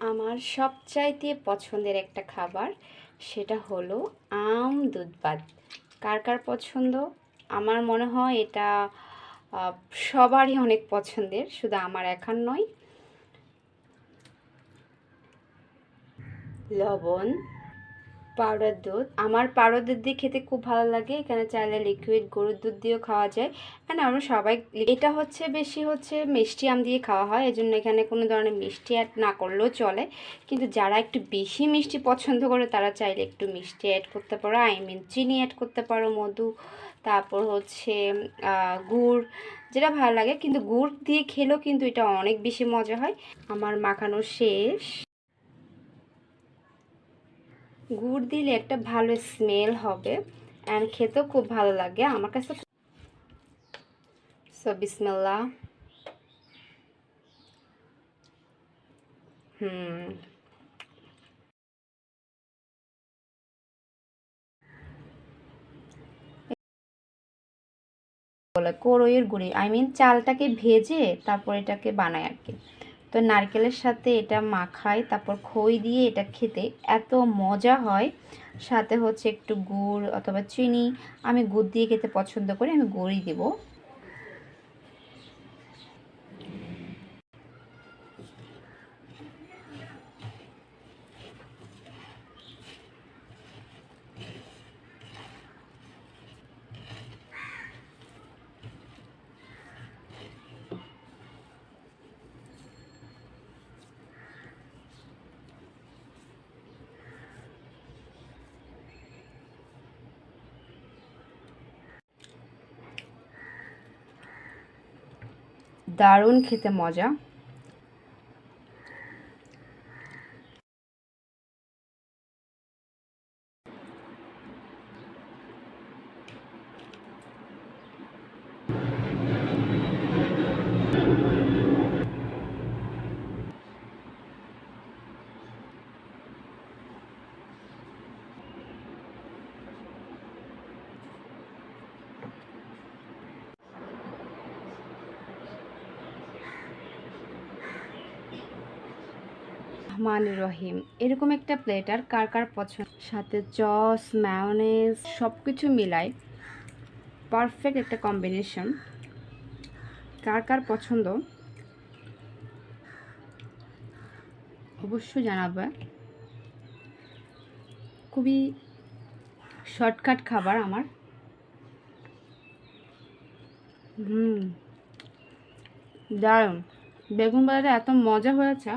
আমার সবচাইতে পছন্দের একটা খাবার সেটা হলো আম দুধ ভাত কার কার পছন্দ? আমার মনে হয় এটা সবারই অনেক পছন্দের, শুধু আমার একার নয়। লবণ পাউডার দুধ। আমার পাউডার দুধ দিয়ে খেতে খুব ভালো লাগে। এখানে চাইলে লিকুইড গরুর দুধ দিয়েও খাওয়া যায়। অ্যান্ড আমরা সবাই এটা হচ্ছে বেশি হচ্ছে মিষ্টি আম দিয়ে খাওয়া হয়। এজন্য এখানে কোনো ধরনের মিষ্টি অ্যাড না করলেও চলে। কিন্তু যারা একটু বেশি মিষ্টি পছন্দ করে, তারা চাইলে একটু মিষ্টি অ্যাড করতে পারো। আই মিন চিনি অ্যাড করতে পারো, মধু, তারপর হচ্ছে গুড়, যেটা ভালো লাগে। কিন্তু গুড় দিয়ে খেলেও কিন্তু এটা অনেক বেশি মজা হয়। আমার মাখানো শেষ। গুড় দিলে একটা ভালো স্মেল হবে অ্যান্ড খেতেও খুব ভালো লাগে। আমার কাছে সো বিসমিল্লা হুম। বলে গুঁড়ি আই মিন চালটাকে ভেজে তারপর এটাকে বানায় আর কি। তো নারকেলের সাথে এটা মাখাই তারপর খই দিয়ে এটা খেতে এত মজা হয়। সাথে হচ্ছে একটু গুড় অথবা চিনি। আমি গুড় দিয়ে খেতে পছন্দ করি, আমি গুড়ই দেবো। দারুণ খেতে মজা। রহমান রহিম এরকম একটা প্লেটার কার কার পছন্দ? সাথে চস ম্যায়োনেজ সব কিছু মিলাই পারফেক্ট একটা কম্বিনেশন কার কার পছন্দ? অবশ্যই জানাবে। খুবই শর্টকাট খাবার আমার। হুম। দারুণ। বেগুন বাজারে এত মজা হয়েছে।